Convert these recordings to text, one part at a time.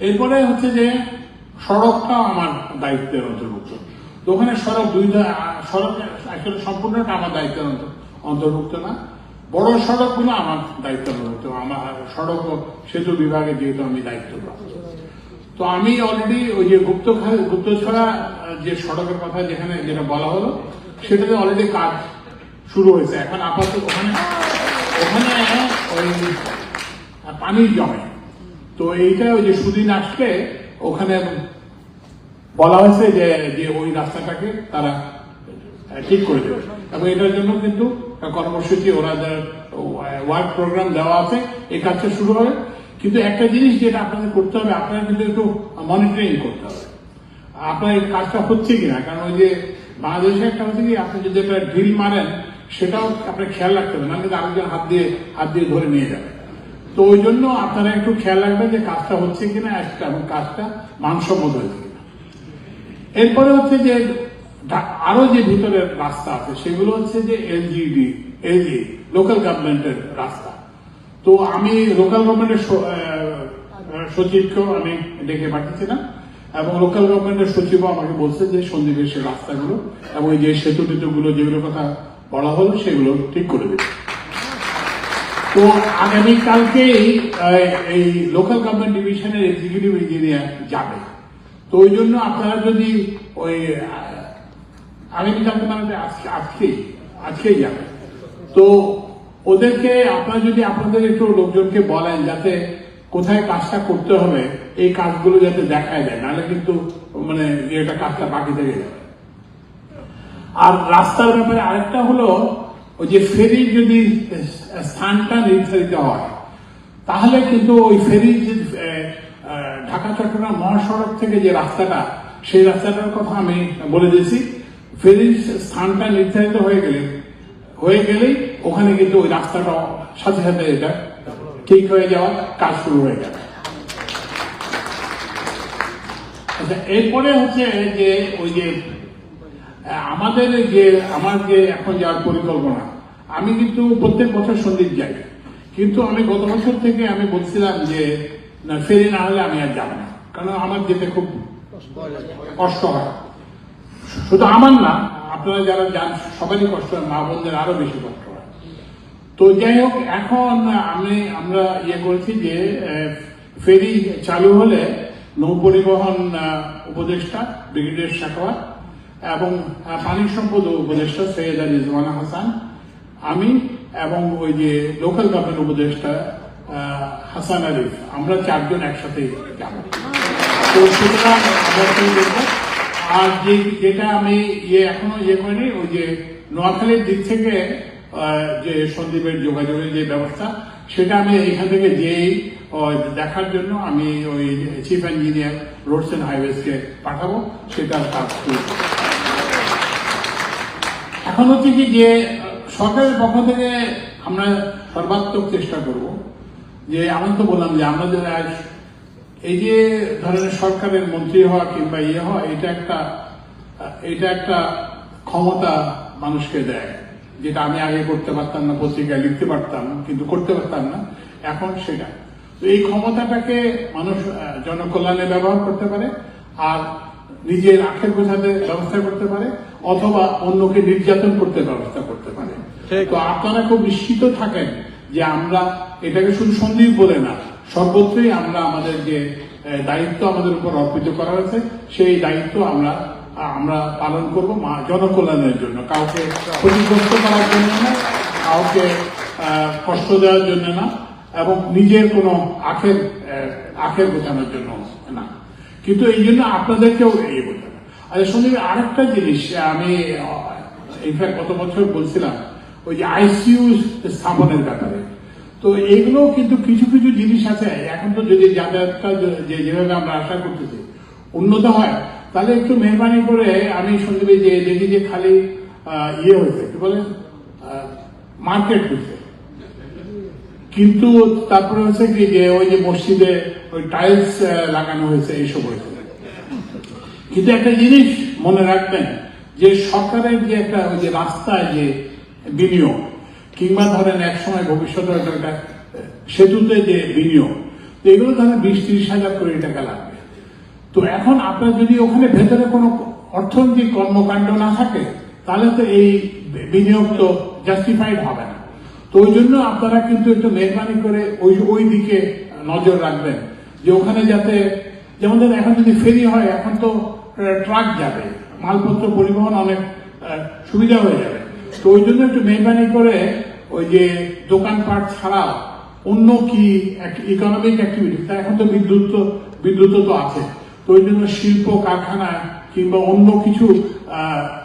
এরপরে হচ্ছে যে সড়কটা আমার দায়িত্বের অন্তর্ভুক্ত। তো ওখানে সড়ক দুই সড়ক আসলে সম্পূর্ণটা আমার দায়িত্বের অন্ত- অন্তর্ভুক্ত না। বড় সড়কগুলো আমার দায়িত্ব অন্তর্ভুক্ত আমার সড়ক সেতু বিভাগে যেহেতু আমি দায়িত্ব তো আমি অলরেডি ওই যে গুপ্ত গুপ্তছড়া যে সড়কের কথা যেখানে যেটা বলা হলো, সেটাতে অলরেডি কাজ শুরু হয়েছে। এখন আপাতত ওখানে ওখানে ওই পানি জমে। তো এইটা ওই যে সুদিন আসলে ওখানে বলা হয়েছে যে যে ওই রাস্তাটাকে তারা ঠিক করে দেবে। এবং এটার জন্য কিন্তু কর্মসূচি ওরা ওয়ার্ক প্রোগ্রাম দেওয়া আছে এই কাজটা শুরু হবে। কিন্তু একটা জিনিস যেটা আপনাদের করতে হবে, আপনারা কিন্তু একটু মনিটরিং করতে হবে। আপনার এই কাজটা হচ্ছে কিনা? কারণ ওই যে বাংলাদেশে একটা হচ্ছে কি, আপনি যদি একটা ড্রিল মারেন, সেটাও আপনার খেয়াল রাখতে হবে না কিন্তু আরেকজন হাত দিয়ে হাত দিয়ে ধরে নিয়ে যাবে। তো ওই জন্য আপনারা একটু খেয়াল রাখবেন যে কাজটা হচ্ছে কিনা, একটা এবং কাজটা মানসম্মত হয়েছে কিনা। এরপরে হচ্ছে যে আরও যে ভিতরের রাস্তা আছে, সেগুলো হচ্ছে যে এলজিডি এলজি লোকাল গভর্নমেন্টের রাস্তা। তো আমি লোকাল গভর্নমেন্টের সচিবকেও আমি ডেকে পাঠিয়েছিলাম এবং লোকাল গভর্নমেন্টের সচিবও আমাকে বলছে যে সন্দীপের সে রাস্তাগুলো এবং এই যে সেতু টেতুগুলো যেগুলোর কথা বলা হলো, সেগুলো ঠিক করে দেবে। তো আগামীকালকেই এই লোকাল গভর্নমেন্ট ডিভিশনের এক্সিকিউটিভ ইঞ্জিনিয়ার যাবে। তো ওই জন্য আপনারা যদি ওই আগামীকালকে মানে আজকে, আজকেই যাবে তো ওদেরকে, আপনারা যদি আপনাদের একটু লোকজনকে বলেন যাতে কোথায় কাজটা করতে হবে, এই কাজগুলো যাতে দেখায় যায় নাহলে কিন্তু মানে এটা কাজটা বাকি থেকে যাবে। আর রাস্তার ব্যাপারে আরেকটা হলো ওই যে ফেরির যদি স্থানটা নির্ধারিত হয়, তাহলে কিন্তু ওই ফেরির যে ঢাকা, চট্টগ্রাম মহাসড়ক থেকে যে রাস্তাটা, সেই রাস্তাটার কথা আমি বলে দিয়েছি। ফেরির স্থানটা নির্ধারিত হয়ে গেলে, হয়ে গেলেই ওখানে কিন্তু ওই রাস্তাটা সাথে সাথে এটা ঠিক হয়ে যাওয়ার কাজ শুরু হয়ে যাবে। আচ্ছা এরপরে হচ্ছে যে, ওই যে আমাদের যে, আমার যে এখন যাওয়ার পরিকল্পনা, আমি কিন্তু প্রত্যেক বছর সন্দীপ যাই। কিন্তু আমি গত বছর থেকে আমি বলছিলাম যে, না, ফেরি না হলে আমি আর যাব না, কারণ আমার যেতে খুব কষ্ট হয়। শুধু আমার না, আপনারা যারা যান, সবারই কষ্ট হয়, মা বোনদের আরও বেশি কষ্ট হয়। তো যাই হোক, এখন আমি, আমরা ইয়ে করেছি যে ফেরি চালু হলে নৌ পরিবহন উপদেষ্টা, ব্রিগেডিয়ার শাখওয়াত এবং পানি সম্পদ উপদেষ্টা সৈয়দ জমানা হাসান, আমি এবং ওই যে লোকাল গভর্নমেন্ট উপদেষ্টা হাসান আরিফ, আমরা চারজন একসাথে যাব তো আর যে, যেটা আমি ইয়ে এখনও ইয়ে করিনি, ওই যে নোয়াখালীর দিক থেকে যে সন্দীপের যোগাযোগের যে ব্যবস্থা, সেটা আমি এখান থেকে যেই দেখার জন্য আমি ওই চিফ ইঞ্জিনিয়ার রোডস এন্ড হাইওয়েজকে পাঠাবো, সেটা কাজ করব। এখন হচ্ছে কি যে, সরকারের পক্ষ থেকে আমরা সর্বাত্মক চেষ্টা করব যে, আমি তো বললাম যে, আমরা যারা এই যে ধরনের সরকারের মন্ত্রী হওয়া কিংবা ইয়ে হওয়া, এটা একটা এটা একটা ক্ষমতা মানুষকে দেয়, যেটা আমি আগে করতে পারতাম না, পত্রিকায় লিখতে পারতাম, কিন্তু করতে পারতাম না, এখন সেটা। তো এই ক্ষমতাটাকে মানুষ জনকল্যাণে ব্যবহার করতে পারে, আর নিজের আখের বোঝাতে ব্যবস্থা করতে পারে অথবা অন্যকে নির্যাতন করতে ব্যবস্থা করতে পারে। তো আপনারা খুব নিশ্চিত থাকেন যে আমরা এটাকে শুধু সন্দীপ বলে না সর্বত্রই আমরা আমাদের যে দায়িত্ব আমাদের উপর অর্পিত করা হয়েছে সেই দায়িত্ব আমরা আমরা পালন করব মা- জনকল্যাণের জন্য। কাউকে ক্ষতিগ্রস্ত করার জন্য না কাউকে কষ্ট দেওয়ার জন্য না এবং নিজের কোনো আখের আখের বোঝানোর জন্য। কিন্তু এই জন্য আপনাদেরকেও ইয়ে করতে হবে। আচ্ছা সন্দীপ, আরেকটা জিনিস আমি ইনফ্যাক্ট গত বছর বলছিলাম, ওই যে আইসিইউ স্থাপনের ব্যাপারে। তো এগুলো কিন্তু কিছু কিছু জিনিস আছে, এখন তো যদি যাতায়াতটা যে যেভাবে আমরা আশা করতেছি উন্নত হয়, তাহলে একটু মেহরবানি করে আমি শুনতে যে, দেখি যে খালি ইয়ে হয়েছে, কি বলে মার্কেট হয়েছে। কিন্তু তারপরে হচ্ছে কি যে ওই যে মসজিদে ওই টাইলস লাগানো হয়েছে, এইসব হয়েছে। কিন্তু একটা জিনিস মনে রাখবেন যে সরকারের যে একটা ওই যে রাস্তায় যে বিনিয়োগ, কিংবা ধরেন এক সময় ভবিষ্যতে একটা সেতুতে যে বিনিয়োগ এগুলো তাহলে বিশ তিরিশ হাজার কোটি টাকা লাগবে। তো এখন আপনার যদি ওখানে ভেতরে কোনো অর্থনৈতিক কর্মকাণ্ড না থাকে, তাহলে তো এই বিনিয়োগ তো জাস্টিফাইড হবে না। তো ওই জন্য আপনারা কিন্তু একটু মেহরবানি করে ওই ওই দিকে নজর রাখবেন। যে ওখানে যাতে, যেমন ধরেন, এখন যদি ফেরি হয়, এখন তো ট্রাক যাবে, মালপত্র পরিবহন অনেক সুবিধা হয়ে যাবে। তো ওই জন্য একটু মেহরবানি করে ওই যে দোকানপাট ছাড়া অন্য কি ইকোনমিক অ্যাক্টিভিটি তা এখন তো বিদ্যুৎ তো বিদ্যুৎ তো আছে। তো ওই জন্য শিল্প, কারখানা কিংবা অন্য কিছু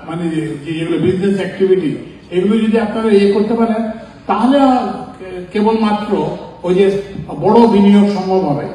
মানে যেগুলো বিজনেস অ্যাক্টিভিটি এগুলো যদি আপনারা ইয়ে করতে পারেন তাহলে কেবলমাত্র ওই যে বড় বিনিয়োগ সম্ভব হবে।